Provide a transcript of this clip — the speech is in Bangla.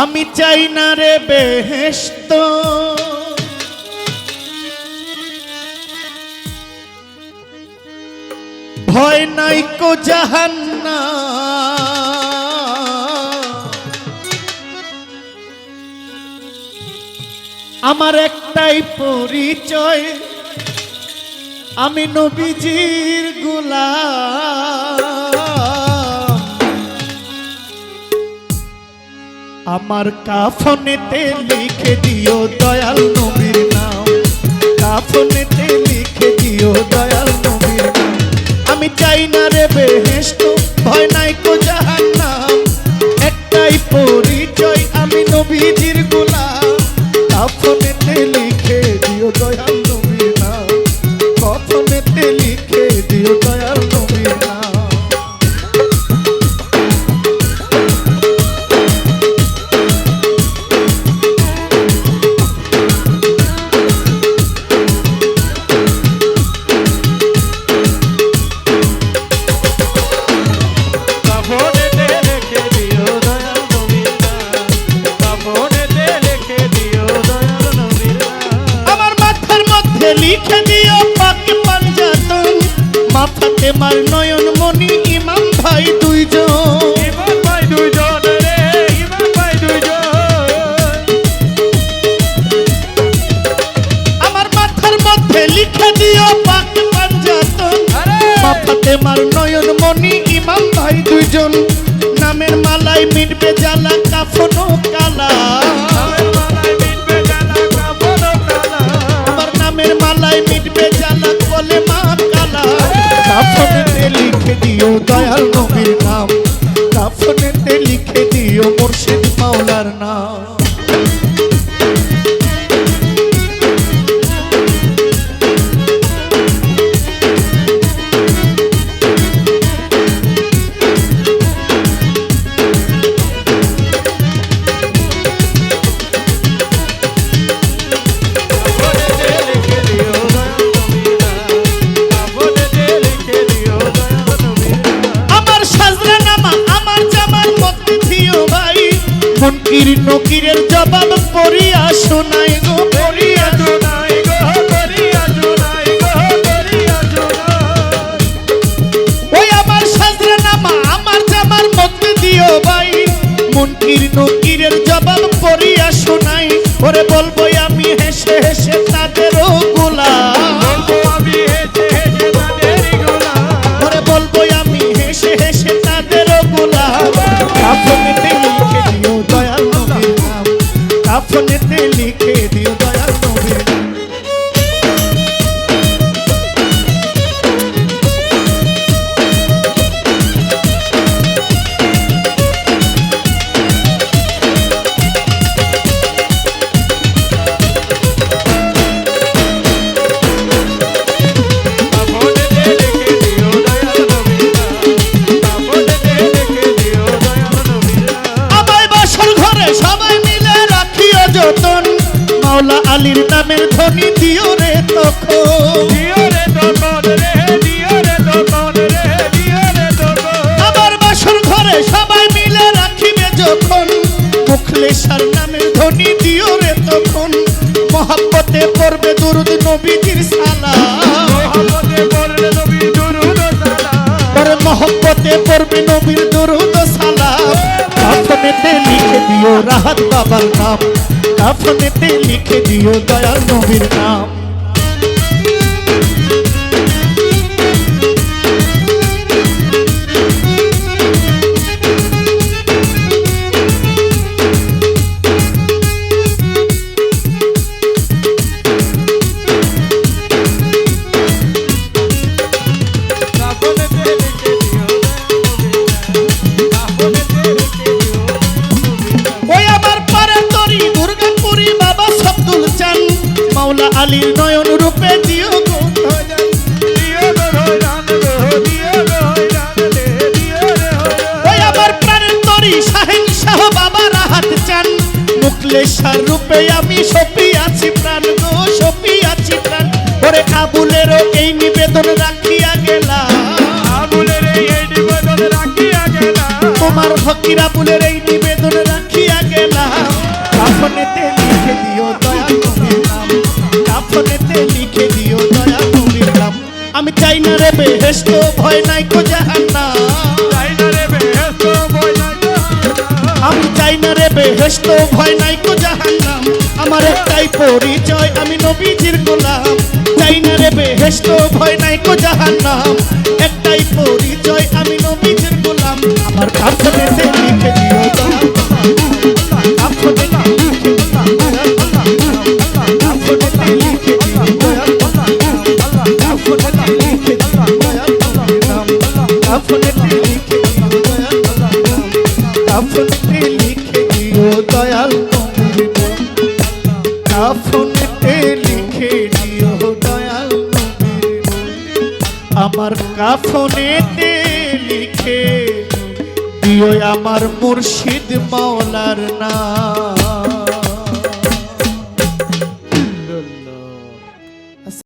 আমি চাই না রে বেহেস্ত ভয় নাই কো জাহান্না আমার একটাই পরিচয়, আমি নবীজির গোলাম। আমার কাফনেতে লিখে দিও দয়াল নবীর নাম। কাফনেতে লিখে দিও দয়াল নবীর নাম। আমি চাই না রে বেহেস্ত ভয় নাই কো জাহান্নাম। একটাই পরিচয়, আমি নবীজির গোলাম। কাফনেতে মধ্যে লিখে দিও পাক পাঞ্জাতন। মাথাতে মার নয়ন মনি ইমাম ভাই দুইজন। আমার মাথার মধ্যে লিখে দিও পাক পাঞ্জাতন। মাথাতে মার নয়ন মনি ইমাম ভাই দুইজন। নামের মালায় মিটবে জ্বালা কাফনো কালা। দিও দয়াল নবীর নাম। কাফনেতে লিখে দিও মোর্শেদ মাওলার নাম। মনকির নকিরের জবাব পড়িয়া শোনাই গো। পড়িয়া শোনাই গো পরিয়া শোনাই গো পরিয়া শোনাই। ওই আমার সাজরা নামা আমার জামার মধ্যে দিও ভাই। মনকির নকিরের জবাব পড়িয়া শোনাই। ওরে বলব মুখলেশার নামের ধ্বনি দিও রে তখন। মহাব্বতে পড়বে দুরুদ নবীজির সালাম। পরে মহব্বতে পড়বে নবীর দরুদ সালাম। কাফনেতে লিখে দিও রাহাত বাবার নাম। কাফনেতে লিখে দিও দয়াল নবীর নাম। আলীর নয়ন রূপে দিও গো। আমার প্রাণের তরি শাহিন শাহ বাবা রাহাত চান। মুকলেশার রূপে আমি সপি আছি প্রাণ গো সপি আছি প্রাণ। ওরে আবুলেরও এই নিবেদন রাখিয়া গেলাম। আবুলের এই নিবেদন রাখিয়া গেলাম। তোমার ফকির আবুলের এই নিবেদন বেহেস্ত ভয় নাই কো জাহান্না। আমি চাই না রে বেহেস্ত ভয় নাই কো জাহান্নাম। আমার একটাই পরিচয় আমি নবীজির গোলাম। চাই না রে বেহেস্ত ভয় নাই কো জাহান্নাম। একটাই পরিচয় আমি নবীজির গোলাম। আমার কাফনেতে কাফনেতে লিখে দিও দয়াল নবীর নাম। লিখে দিও দয়াল আমার কাফনেতে লিখে দিও আমার মুর্শিদ মাওলার নাম